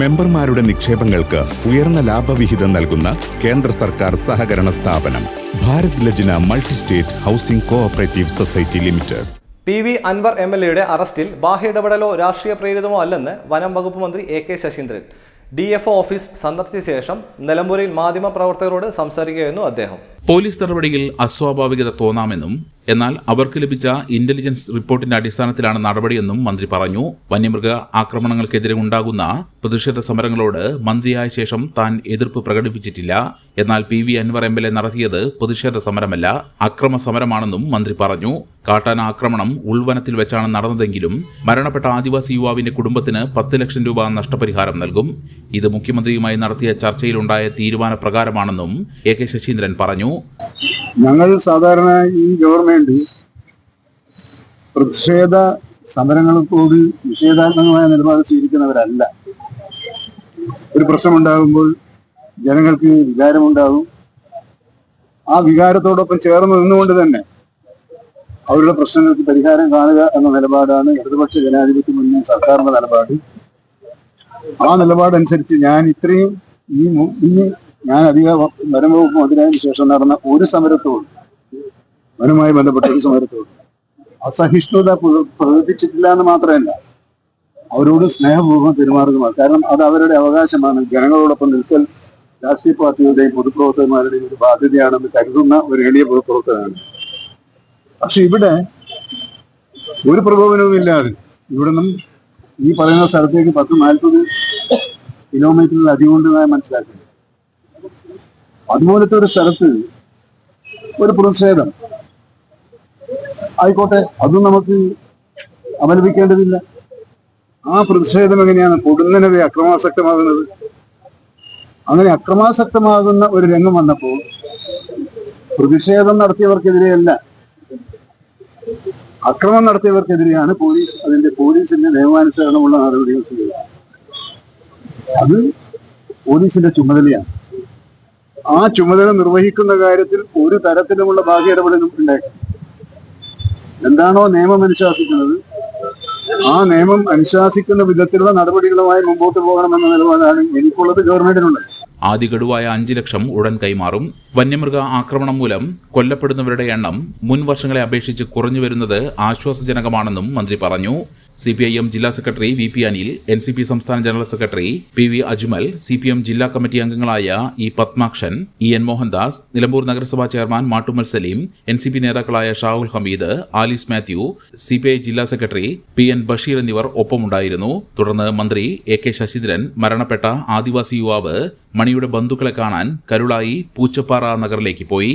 മെമ്പർമാരുടെ നിക്ഷേപങ്ങൾക്ക് ഉയർന്ന ലാഭവിഹിതം നൽകുന്ന കേന്ദ്ര സർക്കാർ സഹകരണ സ്ഥാപനം Bharat Lajna multi state housing cooperative society limited. P V Anvar M L എയുടെ അറസ്റ്റിൽ ബാഹ്യ ഇടപെടലോ രാഷ്ട്രീയ പ്രേരിതമോ അല്ലെന്ന് വനം വകുപ്പ് മന്ത്രി A K Saseendran. D F office സന്ദർശിച്ച ശേഷം നിലമ്പൂരിൽ മാധ്യമപ്രവർത്തകരോട് സംസാരിക്കുകയായിരുന്നു അദ്ദേഹം. പോലീസ് നടപടിയിൽ അസ്വാഭാവികത തോന്നാമെന്നും എന്നാൽ അവർക്ക് ലഭിച്ച ഇന്റലിജൻസ് റിപ്പോർട്ടിന്റെ അടിസ്ഥാനത്തിലാണ് നടപടിയെന്നും മന്ത്രി പറഞ്ഞു. വന്യമൃഗ ആക്രമണങ്ങൾക്കെതിരെ ഉണ്ടാകുന്ന പ്രതിഷേധ സമരങ്ങളോട് മന്ത്രിയായ ശേഷം താൻ എതിർപ്പ് പ്രകടിപ്പിച്ചിട്ടില്ല. എന്നാൽ P V Anvar M L A നടത്തിയത് പ്രതിഷേധ സമരമല്ല അക്രമ സമരമാണെന്നും മന്ത്രി പറഞ്ഞു. കാട്ടാന ആക്രമണം ഉൾവനത്തിൽ വെച്ചാണ് നടന്നതെങ്കിലും മരണപ്പെട്ട ആദിവാസി യുവാവിന്റെ കുടുംബത്തിന് പത്ത് ലക്ഷം രൂപ നഷ്ടപരിഹാരം നൽകും. ഇത് മുഖ്യമന്ത്രിയുമായി നടത്തിയ ചർച്ചയിലുണ്ടായ തീരുമാനപ്രകാരമാണെന്നും എ കെ ശശീന്ദ്രൻ പറഞ്ഞു. ഞങ്ങൾ സാധാരണ ഈ ഗവൺമെന്റ് പ്രതിഷേധ സമരങ്ങളോട് നിഷേധാത്മകമായ നിലപാട് സ്വീകരിക്കുന്നവരല്ല. ഒരു പ്രശ്നമുണ്ടാകുമ്പോൾ ജനങ്ങൾക്ക് വികാരമുണ്ടാകും. ആ വികാരത്തോടൊപ്പം ചേർന്ന് നിന്നുകൊണ്ട് തന്നെ അവരുടെ പ്രശ്നങ്ങൾക്ക് പരിഹാരം കാണുക എന്ന നിലപാടാണ് ഇടതുപക്ഷ ജനാധിപത്യ മുന്നണി സർക്കാരിന്റെ നിലപാട്. ആ നിലപാടനുസരിച്ച് ഞാൻ ഇത്രയും ഈ ഈ ഞാൻ അധിക വനംവകുപ്പ് മന്ത്രിയായതിനു ശേഷം നടന്ന ഒരു സമരത്തോട് വനവുമായി ബന്ധപ്പെട്ട ഒരു സമരത്തോട് അസഹിഷ്ണുത പ്രകടിപ്പിച്ചിട്ടില്ല എന്ന് മാത്രമല്ല അവരോട് സ്നേഹപൂർവം പെരുമാറുകയാണ് കാരണം അത് അവരുടെ അവകാശമാണ്. ജനങ്ങളോടൊപ്പം നിൽക്കൽ രാഷ്ട്രീയ പാർട്ടികളുടെയും പൊതുപ്രവർത്തകന്മാരുടെയും ഒരു ബാധ്യതയാണെന്ന് കരുതുന്ന ഒരു എളിയ പൊതുപ്രവർത്തകനാണ്. പക്ഷെ ഇവിടെ ഒരു പ്രകോപനവും ഇല്ലാതെ ഇവിടെ നിന്നും ഈ പറയുന്ന സ്ഥലത്തേക്ക് പത്ത് നാൽപ്പത് കിലോമീറ്ററിൽ അധികം ഞാൻ മനസ്സിലാക്കുന്നത് അതുപോലത്തെ ഒരു സ്ഥലത്ത് ഒരു പ്രതിഷേധം. ആയിക്കോട്ടെ അതും നമുക്ക് അപലപിക്കേണ്ടതില്ല ആ പ്രതിഷേധം എങ്ങനെയാണ്? പൊടുന്നനവെ അക്രമാസക്തമാകുന്നത്. അങ്ങനെ അക്രമാസക്തമാകുന്ന ഒരു രംഗം വന്നപ്പോൾ പ്രതിഷേധം നടത്തിയവർക്കെതിരെയല്ല അക്രമം നടത്തിയവർക്കെതിരെയാണ് പോലീസ് അതിന്റെ പോലീസിന്റെ നിയമാനുസരണമുള്ള നടപടികൾ ചെയ്യുക അത് പോലീസിന്റെ ചുമതലയാണ്. ആ ചുമതല നിർവഹിക്കുന്ന കാര്യത്തിൽ ഒരു തരത്തിലുമുള്ള ബാഹ്യ ഇടപെടലും ഉണ്ടായിട്ടില്ല എന്താണോ നിയമം അനുശാസിക്കുന്നത് ആ നിയമം അനുശാസിക്കുന്ന വിധത്തിലുള്ള നടപടികളുമായി മുമ്പോട്ട് പോകണമെന്ന നിലപാടാണ് എനിക്കുള്ളത് ഗവൺമെന്റിനുള്ളത്. ആദ്യ ഗഡുവായ അഞ്ച് ലക്ഷം ഉടൻ കൈമാറും. വന്യമൃഗ ആക്രമണം മൂലം കൊല്ലപ്പെടുന്നവരുടെ എണ്ണം മുൻ വർഷങ്ങളെ അപേക്ഷിച്ച് കുറഞ്ഞു വരുന്നത് ആശ്വാസജനകമാണെന്നും മന്ത്രി പറഞ്ഞു. സി പി ഐ എം ജില്ലാ secretary V P Anil N C P സംസ്ഥാന general secretary P V Ajmal C P M ജില്ലാ കമ്മിറ്റി അംഗങ്ങളായ E Padmakshan E N Mohandas Nilambur നഗരസഭാ chairman Mattummal Salim N C P നേതാക്കളായ Shahul Hameed Alice Mathew C P I ജില്ലാ secretary P N Basheer എന്നിവർ ഒപ്പമുണ്ടായിരുന്നു. തുടർന്ന് മന്ത്രി A K Saseendran മരണപ്പെട്ട ആദിവാസി യുവാവ് മണിയുടെ ബന്ധുക്കളെ കാണാൻ കരുളായി പൂച്ചപ്പാറ നഗറിലേക്ക് പോയി.